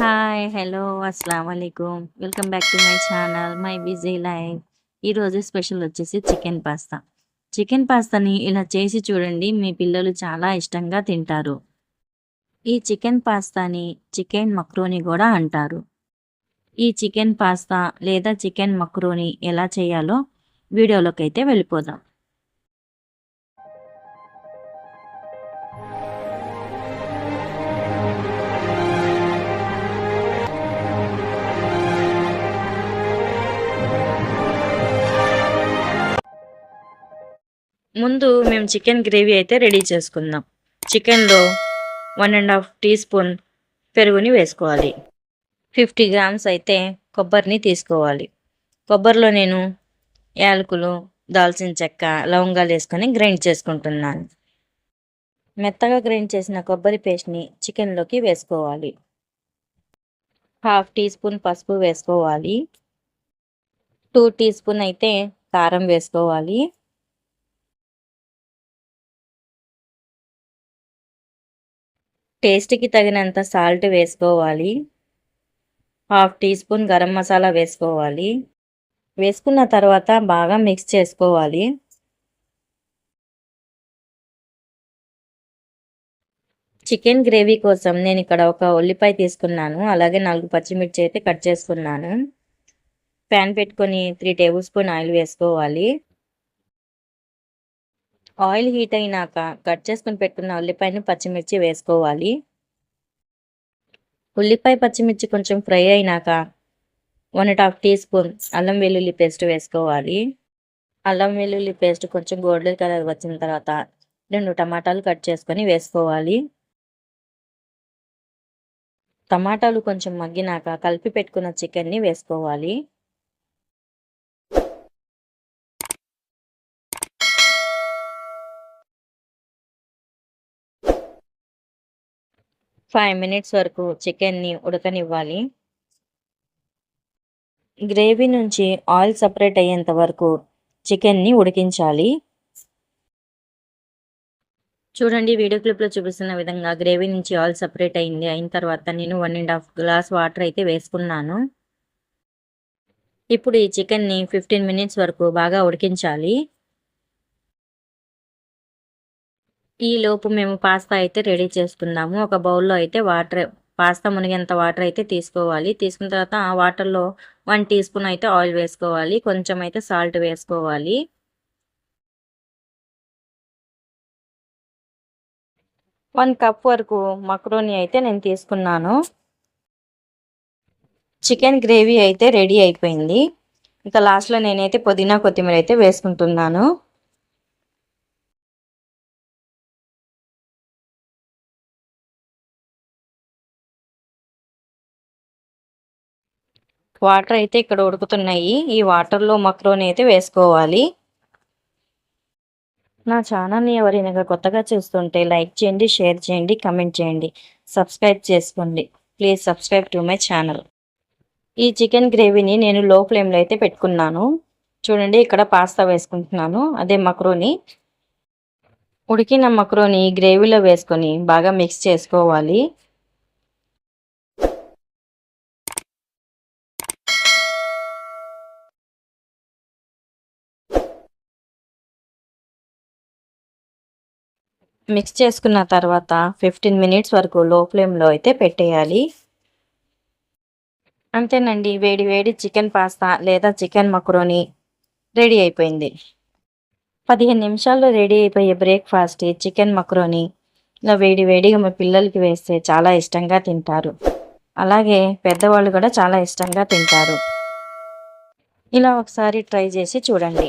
Hi hello అస్సలం వాలేకుమ్ welcome back to my channel my busy life ఈరోజు special వచ్చేసి chicken pasta chicken పాస్తాని ఇలా చేసి చూడండి మీ పిల్లలు చాలా ఇష్టంగా తింటారు. ఈ చికెన్ పాస్తాని చికెన్ మక్రోని కూడా అంటారు. ఈ చికెన్ పాస్తా లేదా చికెన్ మక్రోని ఎలా చేయాలో వీడియోలోకి అయితే వెళ్ళిపోదాం. ముందు మేము చికెన్ గ్రేవీ అయితే రెడీ చేసుకుందాం. చికెన్లో one and half teaspoon పెరుగుని వేసుకోవాలి. ఫిఫ్టీ గ్రామ్స్ అయితే కొబ్బరిని తీసుకోవాలి. కొబ్బరిలో నేను యాలకులు దాల్చిన చెక్క లవంగాలు వేసుకొని గ్రైండ్ చేసుకుంటున్నాను. మెత్తగా గ్రైండ్ చేసిన కొబ్బరి పేస్ట్ని చికెన్లోకి వేసుకోవాలి. హాఫ్ టీ స్పూన్ పసుపు వేసుకోవాలి. టూ టీ స్పూన్ అయితే కారం వేసుకోవాలి. టేస్ట్కి తగినంత సాల్ట్ వేసుకోవాలి. Half teaspoon garam masala వేసుకోవాలి. వేసుకున్న తర్వాత బాగా మిక్స్ చేసుకోవాలి. చికెన్ గ్రేవీ కోసం నేను ఇక్కడ ఒక ఉల్లిపాయ తీసుకున్నాను. అలాగే నాలుగు పచ్చిమిర్చి అయితే కట్ చేసుకున్నాను. ప్యాన్ పెట్టుకొని త్రీ టేబుల్ స్పూన్ ఆయిల్ వేసుకోవాలి. ఆయిల్ హీట్ అయినాక కట్ చేసుకుని పెట్టుకున్న ఉల్లిపాయను పచ్చిమిర్చి వేసుకోవాలి. ఉల్లిపాయ పచ్చిమిర్చి కొంచెం ఫ్రై అయినాక one and half teaspoon అల్లం వెల్లుల్లి పేస్ట్ వేసుకోవాలి. అల్లం వెల్లుల్లి పేస్ట్ కొంచెం గోల్డెన్ కలర్ వచ్చిన తర్వాత రెండు టమాటాలు కట్ చేసుకొని వేసుకోవాలి. టమాటాలు కొంచెం మగ్గినాక కలిపి పెట్టుకున్న చికెన్ని వేసుకోవాలి. ఫైవ్ మినిట్స్ వరకు చికెన్ని ఉడకనివ్వాలి. గ్రేవీ నుంచి ఆయిల్ సపరేట్ అయ్యేంత వరకు చికెన్ని ఉడికించాలి. చూడండి వీడియో క్లిప్లో చూపిస్తున్న విధంగా గ్రేవీ నుంచి ఆయిల్ సపరేట్ అయింది. అయిన తర్వాత నేను one and half glass water అయితే వేసుకున్నాను. ఇప్పుడు ఈ చికెన్ని ఫిఫ్టీన్ మినిట్స్ వరకు బాగా ఉడికించాలి. ఈ లోపు మేము పాస్తా అయితే రెడీ చేసుకుందాము. ఒక బౌల్లో అయితే వాటర్ పాస్తా మునిగేంత వాటర్ అయితే తీసుకోవాలి. తీసుకున్న తర్వాత ఆ వాటర్లో వన్ టీ స్పూన్ అయితే ఆయిల్ వేసుకోవాలి. కొంచెం అయితే సాల్ట్ వేసుకోవాలి. వన్ కప్ వరకు మక్రోని అయితే నేను తీసుకున్నాను. చికెన్ గ్రేవీ అయితే రెడీ అయిపోయింది. ఇంకా లాస్ట్లో నేనైతే పుదీనా కొత్తిమీర అయితే వేసుకుంటున్నాను. వాటర్ అయితే ఇక్కడ ఉడుకుతున్నాయి. ఈ వాటర్లో మక్రోని అయితే వేసుకోవాలి. నా ఛానల్ని ఎవరైనా కొత్తగా చూస్తుంటే లైక్ చేయండి షేర్ చేయండి కమెంట్ చేయండి. సబ్స్క్రైబ్ చేసుకోండి. Please subscribe to my channel. ఈ చికెన్ గ్రేవీని నేను లో ఫ్లేమ్లో అయితే పెట్టుకున్నాను. చూడండి ఇక్కడ పాస్తా వేసుకుంటున్నాను. అదే మక్రోని ఉడికిన మక్రోని గ్రేవీలో వేసుకొని బాగా మిక్స్ చేసుకోవాలి. మిక్స్ చేసుకున్న తర్వాత ఫిఫ్టీన్ మినిట్స్ వరకు లో ఫ్లేమ్లో అయితే పెట్టేయాలి. అంతేనండి వేడి వేడి చికెన్ పాస్తా లేదా చికెన్ మక్రోని రెడీ అయిపోయింది. పదిహేను నిమిషాల్లో రెడీ అయిపోయే బ్రేక్ఫాస్ట్ చికెన్ మక్రోని ఇలా వేడి వేడిగా మా పిల్లలకి వేస్తే చాలా ఇష్టంగా తింటారు. అలాగే పెద్దవాళ్ళు కూడా చాలా ఇష్టంగా తింటారు. ఇలా ఒకసారి ట్రై చేసి చూడండి.